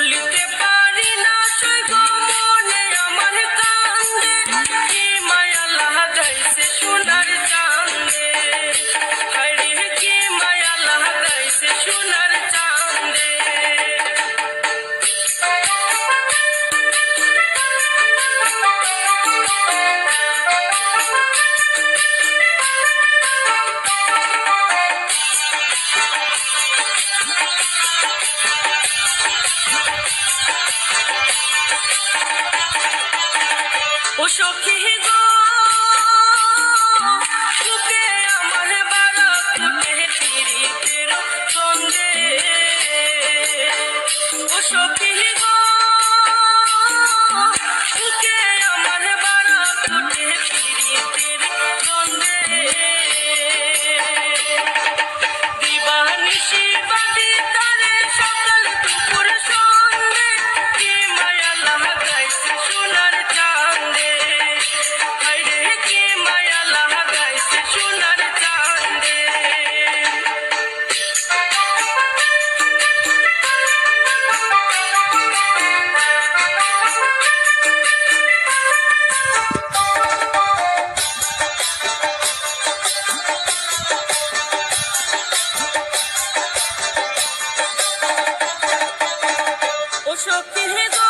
olho সখী গো বুকে আমার বারা ফুটে পিরিতের সন্ধে ও সখী শক্তির